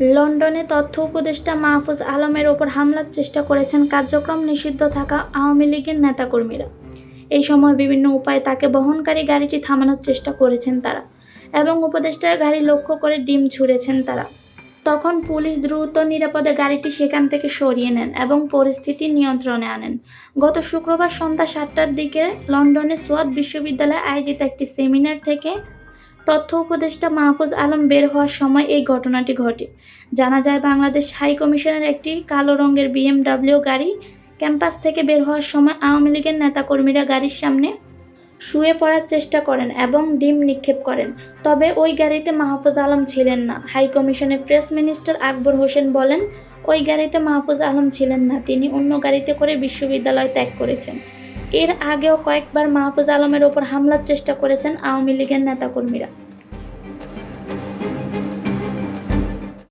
লন্ডনে তথ্য উপদেষ্টা মাহফুজ আলমের ওপর হামলার চেষ্টা করেছেন কার্যক্রম নিষিদ্ধ থাকা আওয়ামী লীগের নেতাকর্মীরা। এই সময় বিভিন্ন উপায়ে তাকে বহনকারী গাড়িটি থামানোর চেষ্টা করেছেন তারা এবং উপদেষ্টার গাড়ি লক্ষ্য করে ডিম ছুঁড়েছেন তারা। তখন পুলিশ দ্রুত নিরাপদে গাড়িটি সেখান থেকে সরিয়ে নেন এবং পরিস্থিতি নিয়ন্ত্রণে আনেন। গত শুক্রবার সন্ধ্যা সাতটার দিকে লন্ডনে সোয়াদ বিশ্ববিদ্যালয়ে আয়োজিত একটি সেমিনার থেকে তথ্য উপদেষ্টা মাহফুজ আলম বের হওয়ার সময় এই ঘটনাটি ঘটে। জানা যায়, বাংলাদেশ হাই কমিশনের একটি কালো রঙের বিএমডাব্লিউ গাড়ি ক্যাম্পাস থেকে বের হওয়ার সময় আওয়ামী লীগের নেতাকর্মীরা গাড়ির সামনে শুয়ে পড়ার চেষ্টা করেন এবং ডিম নিক্ষেপ করেন। তবে ওই গাড়িতে মাহফুজ আলম ছিলেন না। হাই কমিশনের প্রেস মিনিস্টার আকবর হোসেন বলেন, ওই গাড়িতে মাহফুজ আলম ছিলেন না। তিনি অন্য গাড়িতে করে বিশ্ববিদ্যালয় ত্যাগ করেছেন। এর আগেও কয়েকবার মাহফুজ আলমের ওপর হামলার চেষ্টা করেছেন আওয়ামী লীগের নেতাকর্মীরা।